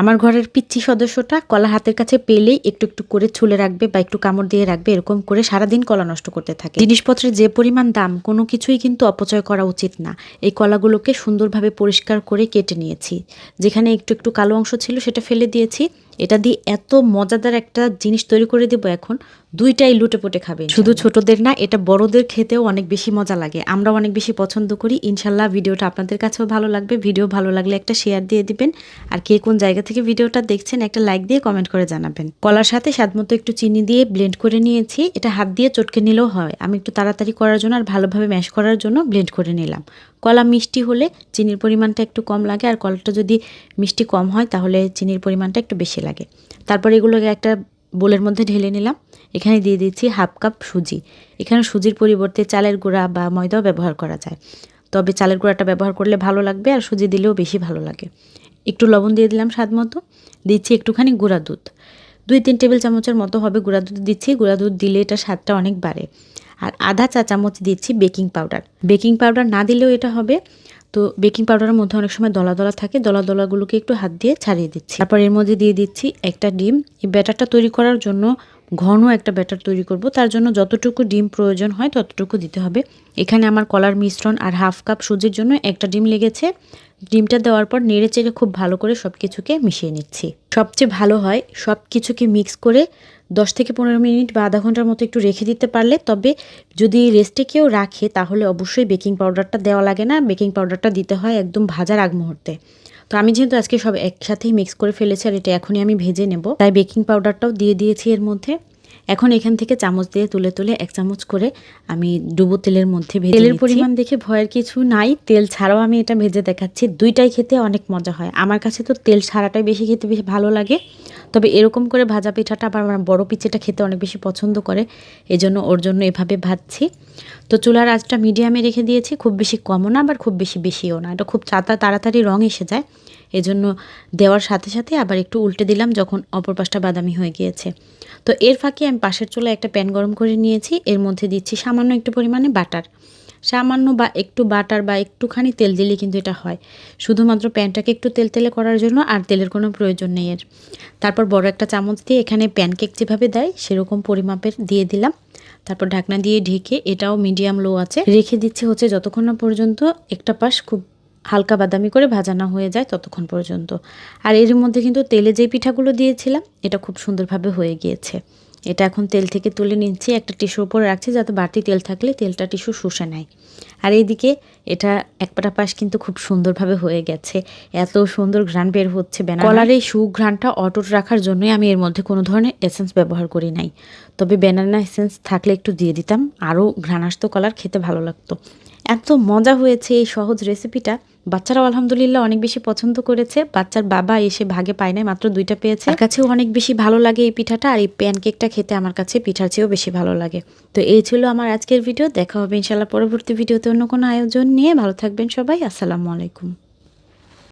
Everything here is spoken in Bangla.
আমার ঘরের পিচ্ছি সদস্যটা কলা হাতের কাছে পেলেই একটু একটু করে ছুলে রাখবে বা একটু কামড় দিয়ে রাখবে, এরকম করে সারাদিন কলা নষ্ট করতে থাকে। জিনিসপত্রের যে পরিমাণ দাম, কোনো কিছুই কিন্তু অপচয় করা উচিত না। এই কলাগুলোকে সুন্দরভাবে পরিষ্কার করে কেটে নিয়েছি। যেখানে একটু একটু কালো অংশ ছিল সেটা ফেলে দিয়েছি। এটা দিয়ে এত মজাদার একটা জিনিস তৈরি করে দেবো এখন। দুইটাই লুটে পুটে খাবে শুধু ছোটদের না, এটা বড়দের খেতেও অনেক বেশি মজা লাগে। আমরা অনেক বেশি পছন্দ করি। ইনশাল্লাহ ভিডিওটা আপনাদের কাছেও ভালো লাগবে। ভিডিও ভালো লাগলে একটা শেয়ার দিয়ে দিবেন। আর কে কোন জায়গা থেকে ভিডিওটা দেখছেন, একটা লাইক দিয়ে কমেন্ট করে জানাবেন। কলার সাথে স্বাদমতো একটু চিনি দিয়ে ব্লেন্ড করে নিয়েছি। এটা হাত দিয়ে চটকে নিলেও হয়। আমি একটু তাড়াতাড়ি করার জন্য আর ভালোভাবে ম্যাশ করার জন্য ব্লেন্ড করে নিলাম। কলা মিষ্টি হলে চিনির পরিমাণটা একটু কম লাগে আর কলাটা যদি মিষ্টি কম হয় তাহলে চিনির পরিমাণটা একটু বেশি লাগে। তারপর এগুলোকে একটা বোলের মধ্যে ঢেলে নিলাম। এখানে দিয়ে দিচ্ছি হাফ কাপ সুজি। এখানে সুজির পরিবর্তে চালের গুঁড়া বা ময়দাও ব্যবহার করা যায়। তবে চালের গুঁড়াটা ব্যবহার করলে ভালো লাগবে আর সুজি দিলেও বেশি ভালো লাগে। একটু লবণ দিয়ে দিলাম স্বাদ মতো। দিচ্ছি একটুখানি গুঁড়া দুধ। দুই তিন টেবিল চামচের মতো হবে গুঁড়া দুধ দিচ্ছি। গুঁড়া দুধ দিলে এটা স্বাদটা অনেক বাড়ে। আর আধা চা চামচ দিচ্ছি বেকিং পাউডার। বেকিং পাউডার না দিলেও এটা হবে। তো বেকিং পাউডারের মধ্যে অনেক সময় দলা দলা থাকে, দলা দলাগুলোকে একটু হাত দিয়ে ছাড়িয়ে দিচ্ছি। তারপর এর মধ্যে দিয়ে দিচ্ছি একটা ডিম। এই ব্যাটারটা তৈরি করার জন্য ঘন একটা ব্যাটার তৈরি করব। তার জন্য যতটুকু ডিম প্রয়োজন হয় ততটুকু দিতে হবে। এখানে আমার কলার মিশ্রণ আর হাফ কাপ সুজির জন্য একটা ডিম লেগেছে। ডিমটা দেওয়ার পর নেড়ে চেড়ে খুব ভালো করে সব কিছুকে মিশিয়ে নিচ্ছি। সবচেয়ে ভালো হয় সব কিছুকে মিক্স করে দশ থেকে পনেরো মিনিট বা আধা ঘণ্টার মতো একটু রেখে দিতে পারলে, তবে যদি রেস্টে কেউ রাখে তাহলে অবশ্যই বেকিং পাউডারটা দেওয়া লাগে না। বেকিং পাউডারটা দিতে হয় একদম ভাজার আগ মুহূর্তে। তো আমি যেহেতু আজকে সব একসাথেই মিক্স করে ফেলেছি আর এটা এখনই আমি ভেজে নেব, তাই বেকিং পাউডারটাও দিয়ে দিয়েছি এর মধ্যে। এখন এখান থেকে চামচ দিয়ে তুলে তুলে এক চামচ করে আমি ডুবো তেলের মধ্যে ভেজে তেলের পরিমাণ দেখে ভয়ের কিছু নাই। তেল ছাড়াও আমি এটা ভেজে দেখাচ্ছি। দুইটাই খেতে অনেক মজা হয়। আমার কাছে তো তেল ছাড়াটাই বেশি খেতে বেশি ভালো লাগে। তবে এরকম করে ভাজা পিঠাটা আবার আমার বড় পিঠেটা খেতে অনেক বেশি পছন্দ করে। এজন্য ওর জন্য এভাবে ভাজছি। তো চুলার আঁচটা মিডিয়ামে রেখে দিয়েছি। খুব বেশি কমও না আবার খুব বেশি বেশিও না। এটা খুব চাতা তাড়াতাড়ি রং এসে যায়। এজন্য দেওয়ার সাথে সাথে আবার একটু উল্টে দিলাম যখন অপর পাশটা বাদামি হয়ে গিয়েছে। তো এর ফাঁকে আমি পাশের চুলায় একটা প্যান গরম করে নিয়েছি। এর মধ্যে দিচ্ছি সামান্য একটু পরিমাণে বাটার। সামান্য বা একটু বাটার বা একটুখানি তেল দিলে কিন্তু এটা হয়। শুধুমাত্র প্যানটাকে একটু তেল তেলে করার জন্য আর তেলের কোনো প্রয়োজন নেই এর। তারপর বড় একটা চামচ দিয়ে এখানে প্যানকেক যেভাবে দেয়, সেরকম পরিমাপের দিয়ে দিলাম। তারপর ঢাকনা দিয়ে ঢেকে এটাও মিডিয়াম লো আছে। রেখে দিচ্ছে হচ্ছে যতক্ষণ না পর্যন্ত একটা পাশ খুব হালকা বাদামি করে ভাজানো হয়ে যায় ততক্ষণ পর্যন্ত। আর এর মধ্যে কিন্তু তেলে যে পিঠাগুলো দিয়েছিলাম, এটা খুব সুন্দরভাবে হয়ে গিয়েছে। এটা এখন তেল থেকে তুলে নিচ্ছি, একটা টিস্যুর উপর রাখছি যাতে বাড়তি তেল থাকলে তেলটা টিস্যু শুষে নেয়। আর এইদিকে এটা একপাটা পাশ কিন্তু খুব সুন্দরভাবে হয়ে গেছে। এত সুন্দর ঘ্রাণ বের হচ্ছে ব্যানার কলার এই সুঘ্রাণটা অটুট রাখার জন্যই আমি এর মধ্যে কোনো ধরনের এসেন্স ব্যবহার করি নাই। তবে ব্যানানা এসেন্স থাকলে একটু দিয়ে দিতাম, আরও ঘ্রাণ আসতো কলার, খেতে ভালো লাগতো। এত মজা হয়েছে এই সহজ রেসিপিটা। বাচ্চারাও আলহামদুলিল্লাহ অনেক বেশি পছন্দ করেছে। বাচ্চার বাবা এসে ভাগে পায় নাই, মাত্র দুইটা পেয়েছে। তার কাছেও অনেক বেশি ভালো লাগে এই পিঠাটা আর এই প্যানকেকটা খেতে আমার কাছে পিঠার চেয়েও বেশি ভালো লাগে। তো এই ছিল আমার আজকের ভিডিও দেখা হবে ইনশাল্লাহ পরবর্তী ভিডিওতে অন্য কোনো আয়োজন নিয়ে। ভালো থাকবেন সবাই। আসসালামু আলাইকুম।